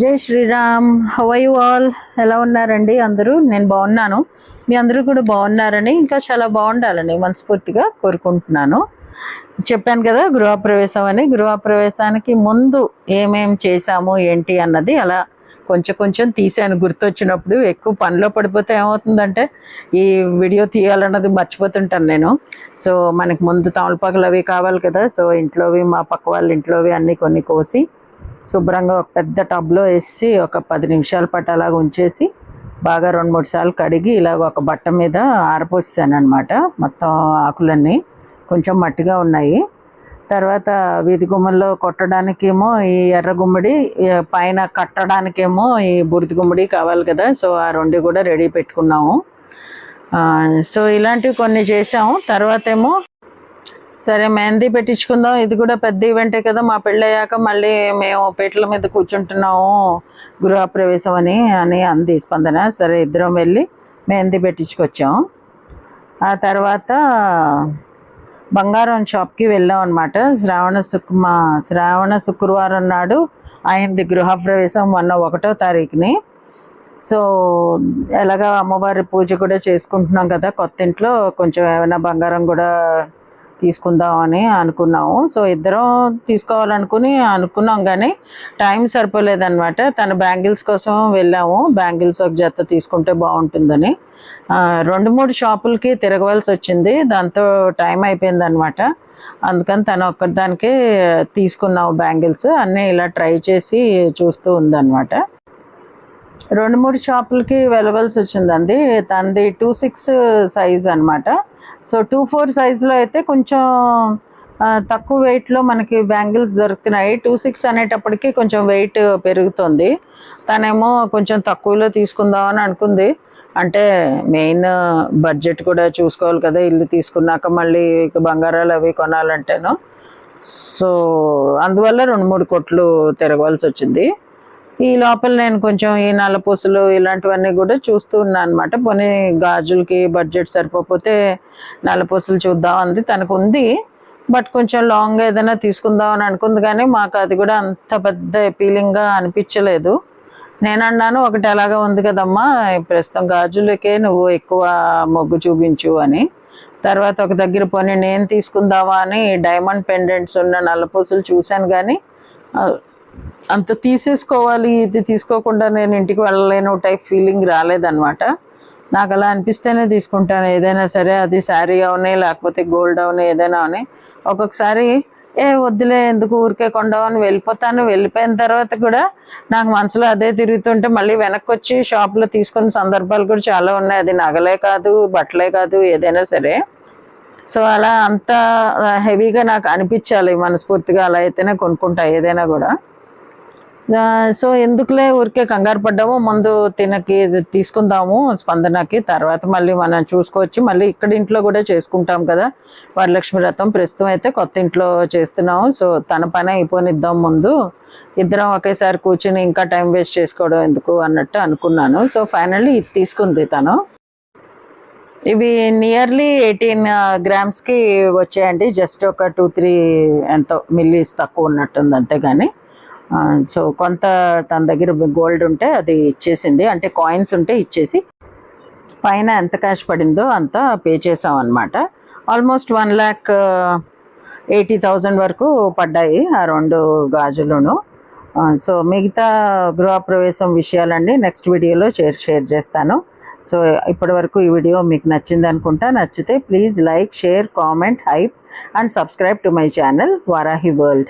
జై శ్రీరామ్. హవై ఆల్ ఎలా ఉన్నారండి? అందరూ? నేను బాగున్నాను. మీ అందరూ కూడా బాగున్నారని ఇంకా చాలా బాగుండాలని మనస్ఫూర్తిగా కోరుకుంటున్నాను. చెప్పాను కదా గృహప్రవేశం అని. గృహప్రవేశానికి ముందు ఏమేం చేశాము ఏంటి అన్నది అలా కొంచెం కొంచెం తీసాను గుర్తొచ్చినప్పుడు ఎక్కువ పనిలో పడిపోతే ఏమవుతుందంటే ఈ వీడియో తీయాలన్నది మర్చిపోతుంటాను నేను. సో మనకి ముందు తమలపాకులు అవి కావాలి కదా. సో ఇంట్లోవి మా పక్క వాళ్ళ ఇంట్లోవి అన్నీ కొన్ని కోసి శుభ్రంగా ఒక పెద్ద టబ్లో వేసి ఒక పది నిమిషాల పాటు అలాగ ఉంచేసి బాగా రెండు మూడు సార్లు కడిగి ఇలాగ ఒక బట్ట మీద ఆరపోసాను అనమాట మొత్తం ఆకులన్నీ. కొంచెం మట్టిగా ఉన్నాయి. తర్వాత వీధి గుమ్మల్లో కొట్టడానికేమో ఈ ఎర్ర గుమ్మడి పైన కట్టడానికేమో ఈ బురిది గుమ్మడి కావాలి కదా సో ఆ రెండు కూడా రెడీ పెట్టుకున్నాము. సో ఇలాంటివి కొన్ని చేసాము తర్వాత ఏమో సరే మెహందీ పెట్టించుకుందాం. ఇది కూడా పెద్ద ఈవెంటే కదా మా పెళ్ళయ్యాక మళ్ళీ మేము పీటల మీద కూర్చుంటున్నాము గృహప్రవేశం అని అని అంది స్పందన. సరే ఇద్దరం వెళ్ళి మెహందీ పెట్టించుకొచ్చాం. ఆ తర్వాత బంగారం షాప్కి వెళ్ళాం అనమాట శ్రావణ శుక్ మా శ్రావణ శుక్రవారం నాడు ఆయనది గృహప్రవేశం మొన్న ఒకటో తారీఖుని. సో ఎలాగ అమ్మవారి పూజ కూడా చేసుకుంటున్నాం కదా కొత్త ఇంట్లో కొంచెం ఏమైనా బంగారం కూడా తీసుకుందామని అనుకున్నాము. సో ఇద్దరం తీసుకోవాలనుకుని అనుకున్నాం కానీ టైం సరిపోలేదన్నమాట. తన బ్యాంగిల్స్ కోసం వెళ్ళాము. బ్యాంగిల్స్ ఒక జత తీసుకుంటే బాగుంటుందని. రెండు మూడు షాపులకి తిరగవలసి వచ్చింది. దాంతో టైం అయిపోయింది అనమాట అందుకని తను ఒక్కదానికే తీసుకున్నాము బ్యాంగిల్స్. అన్నీ ఇలా ట్రై చేసి చూస్తూ ఉందన్నమాట. రెండు మూడు షాపులకి వెళ్ళవలసి వచ్చిందండి. తనది టూ సిక్స్ సైజ్ అనమాట సో టూ ఫోర్ సైజులో అయితే కొంచెం తక్కువ వెయిట్లో మనకి బ్యాంగిల్స్ దొరుకుతున్నాయి. టూ సిక్స్ అనేటప్పటికి కొంచెం వెయిట్ పెరుగుతుంది. తనేమో కొంచెం తక్కువలో తీసుకుందామని అనుకుంది. అంటే మెయిన్ బడ్జెట్ కూడా చూసుకోవాలి కదా ఇల్లు తీసుకున్నాక మళ్ళీ బంగారాలు అవి కొనాలంటేను. సో అందువల్ల రెండు మూడు కోట్లు తిరగవలసి వచ్చింది. ఈ లోపల నేను కొంచెం ఈ నల్లపూసలు ఇలాంటివన్నీ కూడా చూస్తూ ఉన్నాను అనమాట పోనీ గాజులకి బడ్జెట్ సరిపోతే నల్లపూసలు చూద్దాం అంది. తనకు ఉంది. బట్ కొంచెం లాంగ్ ఏదైనా తీసుకుందాం అని అనుకుంది కానీ మాకు అది కూడా అంత పెద్ద అపీలింగ్గా అనిపించలేదు. నేను అన్నాను ఒకటి అలాగా ఉంది కదమ్మా. ప్రస్తుతం గాజులకే నువ్వు ఎక్కువ మొగ్గు చూపించు అని. తర్వాత ఒక దగ్గర పోనీ నేను తీసుకుందావా అని డైమండ్ పెండెంట్స్ ఉన్న నల్లపూసలు చూశాను కానీ అంత తీసేసుకోవాలి ఇది తీసుకోకుండా నేను ఇంటికి వెళ్ళలేను టైప్ ఫీలింగ్ రాలేదన్నమాట. నాకు అలా అనిపిస్తేనే తీసుకుంటాను. ఏదైనా సరే అది శారీ అవని లేకపోతే గోల్డ్ అవని ఏదైనా అవని. ఒక్కొక్కసారి ఏ వద్దులే ఎందుకు ఊరికే కొండవని వెళ్ళిపోతాను. వెళ్ళిపోయిన తర్వాత కూడా నాకు మనసులో అదే తిరుగుతుంటే మళ్ళీ వెనక్కి వచ్చి షాప్లో తీసుకున్న సందర్భాలు కూడా చాలా ఉన్నాయి. అది నగలే కాదు బట్టలే కాదు ఏదైనా సరే. సో అలా అంత హెవీగా నాకు అనిపించాలి మనస్ఫూర్తిగా అలా అయితేనే కొనుక్కుంటా ఏదైనా కూడా. సో ఎందుకులే ఊరికే కంగారు పడ్డాము ముందు తినకి ఇది తీసుకుందాము స్పందనకి తర్వాత మళ్ళీ మనం చూసుకోవచ్చు. మళ్ళీ ఇక్కడ ఇంట్లో కూడా చేసుకుంటాం కదా. వరలక్ష్మి వ్రతం ప్రస్తుతం అయితే కొత్త ఇంట్లో చేస్తున్నాము. సో తన పని అయిపోనిద్దాం ముందు. ఇద్దరం ఒకేసారి కూర్చుని ఇంకా టైం వేస్ట్ చేసుకోవడం ఎందుకు అన్నట్టు అనుకున్నాను. సో ఫైనల్లీ ఇది తీసుకుంది తను. ఇవి నియర్లీ ఎయిటీన్ గ్రామ్స్కి వచ్చాయండి. జస్ట్ ఒక టూ త్రీ ఎంతో మిల్లీస్ తక్కువ ఉన్నట్టుంది అంతేగాని. సో కొంత తన దగ్గర గోల్డ్ ఉంటే అది ఇచ్చేసింది. అంటే కాయిన్స్ ఉంటే ఇచ్చేసి పైన ఎంత క్యాష్ పడిందో అంత పే చేసాం అనమాట almost one lakh eighty thousand వరకు పడ్డాయి ఆ రెండు గాజులను. సో మిగతా గృహప్రవేశం విషయాలన్నీ నెక్స్ట్ వీడియోలో షేర్ షేర్ చేస్తాను. సో ఇప్పటి వరకు ఈ వీడియో మీకు నచ్చింది అనుకుంటా. నచ్చితే please like share comment hype and subscribe to my channel Varahi world